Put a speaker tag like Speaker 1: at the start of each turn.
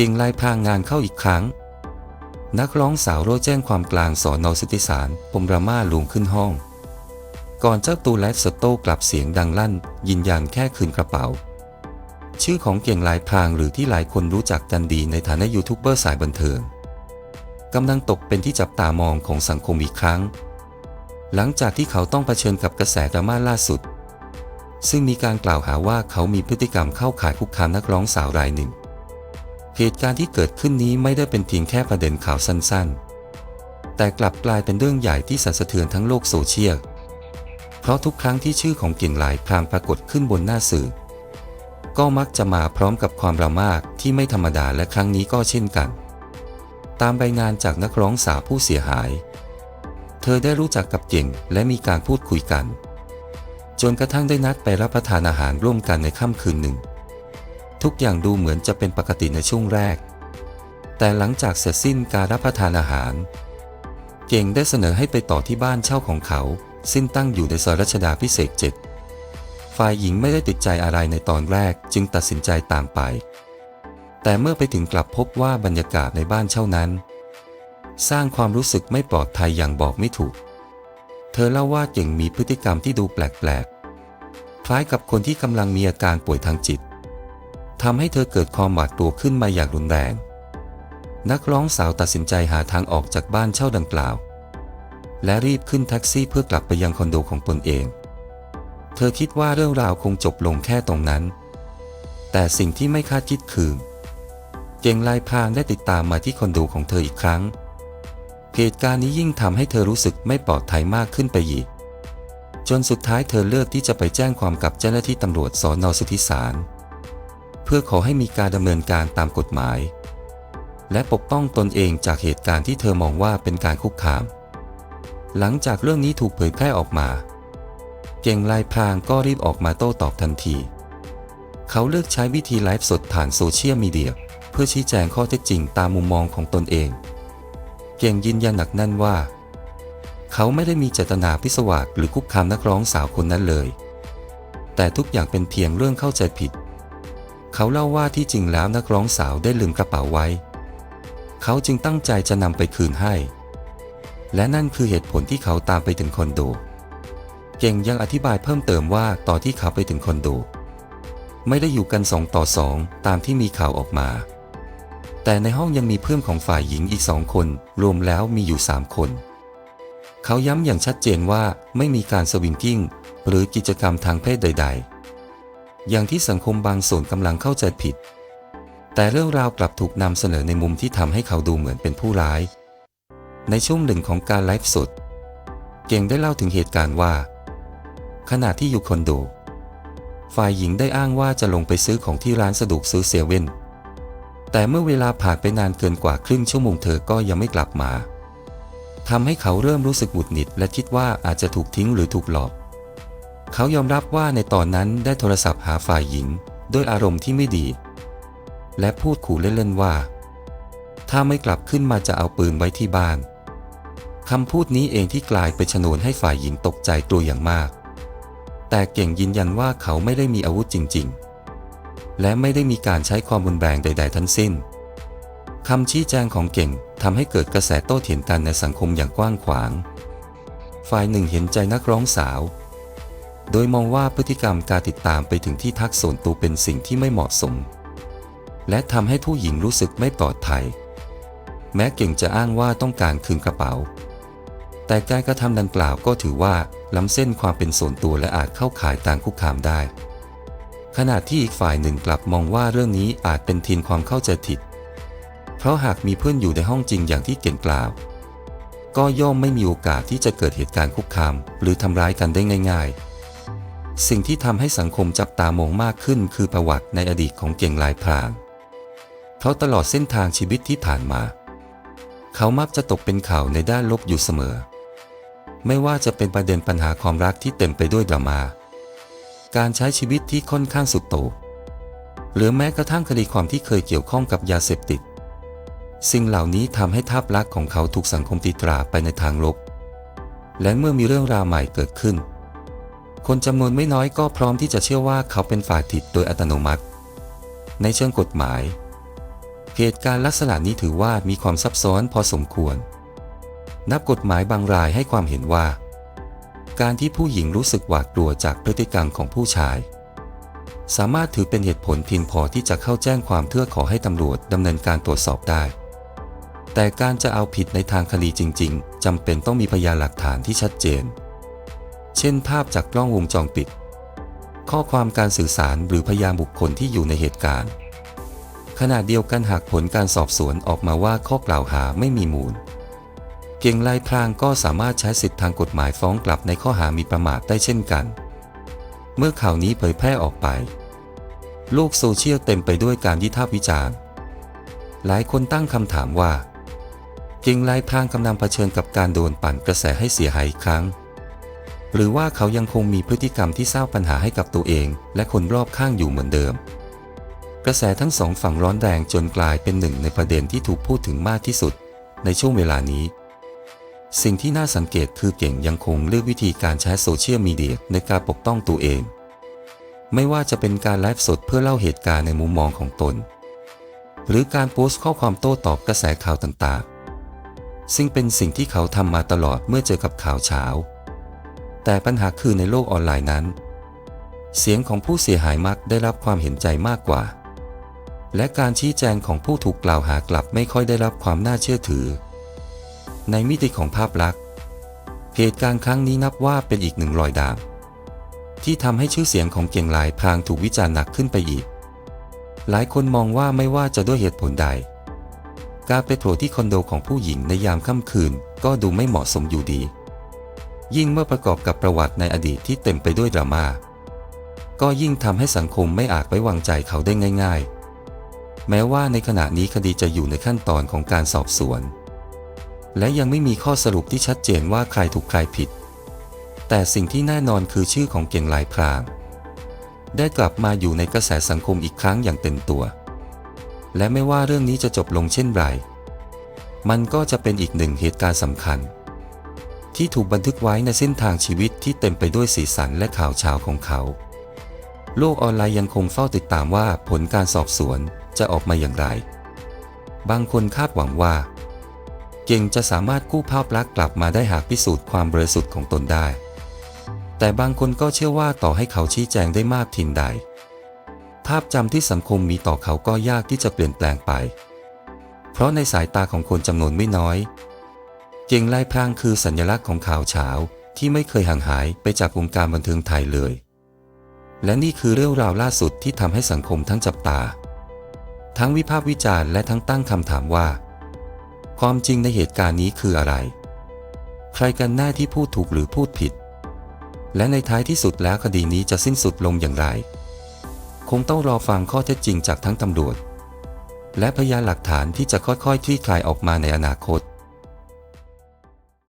Speaker 1: ก่งลายพรางงานเข้าอีกครั้ง นักร้องสาวโร่แจ้งความกลางสอนอสติสารปมรามาลวงขึ้นห้อง ก่อนเจ้าตูและสโต้กลับเสียงดังลั่น ยินยันแค่คืนกระเป๋า ชื่อของเก่งลายพรางหรือที่หลายคนรู้จักกันดีในฐานะยูทูบเบอร์สายบันเทิงกำลังตกเป็นที่จับตามองของสังคมอีกครั้ง หลังจากที่เขาต้องเผชิญกับกระแสดราม่าล่าสุด ซึ่งมีการกล่าวหาว่าเขามีพฤติกรรมเข้าข่ายคุกคามนักร้องสาวรายหนึ่ง เหตุการณ์ที่เกิดขึ้นนี้ไม่ได้เป็นเพียงแค่ประเด็นข่าวสั้นๆ แต่กลับกลายเป็นเรื่องใหญ่ที่สั่นสะเทือนทั้งโลกโซเชียล เพราะทุกครั้งที่ชื่อของเก่งหลายพรางปรากฏขึ้นบนหน้าสื่อ ก็มักจะมาพร้อมกับความราม่าที่ไม่ธรรมดาและครั้งนี้ก็เช่นกัน ตามรายงานจากนักร้องสาวผู้เสียหาย เธอได้รู้จักกับเก่งและมีการพูดคุยกัน จนกระทั่งได้นัดไปรับประทานอาหารร่วมกันในค่ำคืนหนึ่ง ทุกอย่างดูเหมือนจะเป็นปกติในช่วงแรก แต่หลังจากเสร็จสิ้นการรับประทานอาหาร เก่งได้เสนอให้ไปต่อที่บ้านเช่าของเขา ซึ่งตั้งอยู่ในซอยรัชดาพิเศษเจ็ดฝ่ายหญิงไม่ได้ติดใจอะไรในตอนแรกจึงตัดสินใจตามไป แต่เมื่อไปถึงกลับพบว่าบรรยากาศในบ้านเช่านั้น สร้างความรู้สึกไม่ปลอดภัยอย่างบอกไม่ถูก เธอเล่าว่าเก่งมีพฤติกรรมที่ดูแปลกๆ คล้ายกับคนที่กำลังมีอาการป่วยทางจิต ทำให้เธอเกิดความหวาดกลัวขึ้นมาอย่างรุนแรง นักร้องสาวตัดสินใจหาทางออกจากบ้านเช่าดังกล่าว และรีบขึ้นแท็กซี่เพื่อกลับไปยังคอนโดของตนเอง เธอคิดว่าเรื่องราวคงจบลงแค่ตรงนั้น แต่สิ่งที่ไม่คาดคิดคือ เก่งลายพางได้ติดตามมาที่คอนโดของเธออีกครั้ง เหตุการณ์นี้ยิ่งทำให้เธอรู้สึกไม่ปลอดภัยมากขึ้นไปอีกจนสุดท้ายเธอเลือกที่จะไปแจ้งความกับเจ้าหน้าที่ตำรวจสอนอสุทธิสาร พื่อขอให้มีการดำเนินการตามกฎหมาย และปกป้องตนเองจากเหตุการณ์ที่เธอมองว่าเป็นการคุกคาม หลังจากเรื่องนี้ถูกเผยแพร่ออกมา เก่งลายพรางก็รีบออกมาโต้ตอบทันที เขาเลือกใช้วิธีไลฟ์สดผ่านโซเชียลมีเดียเพื่อชี้แจงข้อเท็จจริงตามมุมมองของตนเอง เก่งยืนยันหนักแน่นว่า เขาไม่ได้มีเจตนาพิศวาสหรือคุกคามนักร้องสาวคนนั้นเลย แต่ทุกอย่างเป็นเพียงเรื่องเข้าใจผิด เขาเล่าว่าที่จริงแล้วนักร้องสาวได้ลืมกระเป๋าไว้ เขาจึงตั้งใจจะนำไปคืนให้ และนั่นคือเหตุผลที่เขาตามไปถึงคอนโด เก่งยังอธิบายเพิ่มเติมว่าตอนที่เขาไปถึงคอนโด ไม่ได้อยู่กันสองต่อสองตามที่มีข่าวออกมา แต่ในห้องยังมีเพื่อนของฝ่ายหญิงอีกสองคน รวมแล้วมีอยู่สามคน เขาย้ำอย่างชัดเจนว่าไม่มีการสวิงกิ้งหรือกิจกรรมทางเพศใด ๆ อย่างที่สังคมบางส่วนกำลังเข้าใจผิด แต่เรื่องราวกลับถูกนำเสนอในมุมที่ทำให้เขาดูเหมือนเป็นผู้ร้าย ในช่วงหนึ่งของการไลฟ์สด เก่งได้เล่าถึงเหตุการณ์ว่า ขณะที่อยู่คอนโด ฝ่ายหญิงได้อ้างว่าจะลงไปซื้อของที่ร้านสะดวกซื้อเซเว่น แต่เมื่อเวลาผ่านไปนานเกินกว่าครึ่งชั่วโมงเธอก็ยังไม่กลับมาทำให้เขาเริ่มรู้สึกหงุดหงิดและคิดว่าอาจจะถูกทิ้งหรือถูกหลอก เขายอมรับว่าในตอนนั้นได้โทรศัพท์หาฝ่ายหญิง ด้วยอารมณ์ที่ไม่ดี และพูดขู่เล่นๆว่า ถ้าไม่กลับขึ้นมาจะเอาปืนไว้ที่บ้านคำพูดนี้เองที่กลายเป็นชนวนให้ฝ่ายหญิงตกใจกลัวอย่างมาก แต่เก่งยืนยันว่าเขาไม่ได้มีอาวุธจริง ๆ และไม่ได้มีการใช้ความรุนแรงใด ๆ ทั้งสิ้นคำชี้แจงของเก่งทำให้เกิดกระแสโต้เถียงกันในสังคมอย่างกว้างขวาง ฝ่ายหนึ่งเห็นใจนักร้องสาว โดยมองว่าพฤติกรรมการติดตามไปถึงที่ทักส่วนตัวเป็นสิ่งที่ไม่เหมาะสม และทำให้ผู้หญิงรู้สึกไม่ปลอดภัย แม้เก่งจะอ้างว่าต้องการคืนกระเป๋า แต่การกระทำดังกล่าวก็ถือว่าล้ำเส้นความเป็นส่วนตัวและอาจเข้าข่ายต่างคุกคามได้ ขณะที่อีกฝ่ายหนึ่งกลับมองว่าเรื่องนี้อาจเป็นทีนความเข้าใจผิด เพราะหากมีเพื่อนอยู่ในห้องจริงอย่างที่เก่งกล่าว ก็ย่อมไม่มีโอกาสที่จะเกิดเหตุการณ์คุกคาม หรือทำร้ายกันได้ง่าย ๆ สิ่งที่ทำให้สังคมจับตามองมากขึ้นคือประวัติในอดีตของเก่งลายพรางเพราะตลอดเส้นทางชีวิตที่ผ่านมา เขามักจะตกเป็นข่าวในด้านลบอยู่เสมอ ไม่ว่าจะเป็นประเด็นปัญหาความรักที่เต็มไปด้วยดราม่าการใช้ชีวิตที่ค่อนข้างสุดโต่งหรือแม้กระทั่งคดีความที่เคยเกี่ยวข้องกับยาเสพติด สิ่งเหล่านี้ทำให้ภาพลักษณ์ของเขาถูกสังคมตีตราไปในทางลบ และเมื่อมีเรื่องราวใหม่เกิดขึ้น คนจำนวนไม่น้อยก็พร้อมที่จะเชื่อว่าเขาเป็นฝ่ายผิดโดยอัตโนมัติ ในเชิงกฎหมาย เหตุการณ์ลักษณะนี้ถือว่ามีความซับซ้อนพอสมควร นับกฎหมายบางรายให้ความเห็นว่า การที่ผู้หญิงรู้สึกหวาดกลัวจากพฤติกรรมของผู้ชาย สามารถถือเป็นเหตุผลเพียงพอที่จะเข้าแจ้งความเพื่อขอให้ตำรวจดำเนินการตรวจสอบได้ แต่การจะเอาผิดในทางคดีจริง ๆจำเป็นต้องมีพยานหลักฐานที่ชัดเจน เช่น ภาพจากกล้องวงจรปิด ข้อความการสื่อสารหรือพยานบุคคลที่อยู่ในเหตุการณ์ ขณะเดียวกันหากผลการสอบสวนออกมาว่าข้อกล่าวหาไม่มีมูล เก่งลายพรางก็สามารถใช้สิทธิทางกฎหมายฟ้องกลับในข้อหามีประมาทได้เช่นกัน เมื่อข่าวนี้เผยแพร่ออกไป โลกโซเชียลเต็มไปด้วยการวิพาวิจารณ์ หลายคนตั้งคำถามว่า เก่งลายพรางกำลังเผชิญกับการโดนปั่นกระแสให้เสียหายอีกครั้ง หรือว่าเขายังคงมีพฤติกรรมที่สร้างปัญหาให้กับตัวเอง และคนรอบข้างอยู่เหมือนเดิม กระแสทั้งสองฝั่งร้อนแรงจนกลายเป็นหนึ่งในประเด็นที่ถูกพูดถึงมากที่สุด ในช่วงเวลานี้ สิ่งที่น่าสังเกตคือเก่งยังคงเลือกวิธีการใช้โซเชียลมีเดียในการปกป้องตัวเอง ไม่ว่าจะเป็นการไลฟ์สดเพื่อเล่าเหตุการณ์ในมุมมองของตน หรือการโพสต์ข้อความโต้ตอบกระแสข่าวต่างๆซึ่งเป็นสิ่งที่เขาทำมาตลอดเมื่อเจอกับข่าวเช้า แต่ปัญหาคือในโลกออนไลน์นั้น เสียงของผู้เสียหายมักได้รับความเห็นใจมากกว่า และการชี้แจงของผู้ถูกกล่าวหากลับไม่ค่อยได้รับความน่าเชื่อถือ ในมิติของภาพลักษณ์เหตุการณ์ครั้งนี้นับว่าเป็นอีกหนึ่งรอยดาบที่ทำให้ชื่อเสียงของเก่งลายพางถูกวิจารณ์หนักขึ้นไปอีก หลายคนมองว่าไม่ว่าจะด้วยเหตุผลใด การไปโผล่ที่คอนโดของผู้หญิงในยามค่ำคืนก็ดูไม่เหมาะสมอยู่ดี ยิ่งเมื่อประกอบกับประวัติในอดีตที่เต็มไปด้วยดราม่าก็ยิ่งทำให้สังคมไม่อาจไว้วางใจเขาได้ง่าย ๆ แม้ว่าในขณะนี้คดีจะอยู่ในขั้นตอนของการสอบสวน และยังไม่มีข้อสรุปที่ชัดเจนว่าใครถูกใครผิด แต่สิ่งที่แน่นอนคือชื่อของเก่งลายพรางได้กลับมาอยู่ในกระแสสังคมอีกครั้งอย่างเต็มตัว และไม่ว่าเรื่องนี้จะจบลงเช่นไร มันก็จะเป็นอีกหนึ่งเหตุการณ์สำคัญ ที่ถูกบันทึกไว้ในเส้นทางชีวิตที่เต็มไปด้วยสีสันและข่าวเช้าของเขา โลกออนไลน์ยังคงเฝ้าติดตามว่าผลการสอบสวนจะออกมาอย่างไร บางคนคาดหวังว่า เก่งจะสามารถกู้ภาพลักษณ์กลับมาได้หากพิสูจน์ความบริสุทธิ์ของตนได้ แต่บางคนก็เชื่อว่าต่อให้เขาชี้แจงได้มากทินใด ภาพจำที่สังคมมีต่อเขาก็ยากที่จะเปลี่ยนแปลงไป เพราะในสายตาของคนจำนวนไม่น้อย ก่งลายพรางคือสัญลักษณ์ของข่าวเช้าที่ไม่เคยห่างหายไปจากวงการบันเทิงไทยเลย และนี่คือเรื่องราวล่าสุดที่ทำให้สังคมทั้งจับตา ทั้งวิพากษ์วิจารณ์และทั้งตั้งคำถามว่า ความจริงในเหตุการณ์นี้คืออะไร ใครกันแน่ที่พูดถูกหรือพูดผิด และในท้ายที่สุดแล้วคดีนี้จะสิ้นสุดลงอย่างไร คงต้องรอฟังข้อเท็จจริงจากทั้งตำรวจ และพยานหลักฐานที่จะค่อยๆคลี่คลายออกมาในอนาคต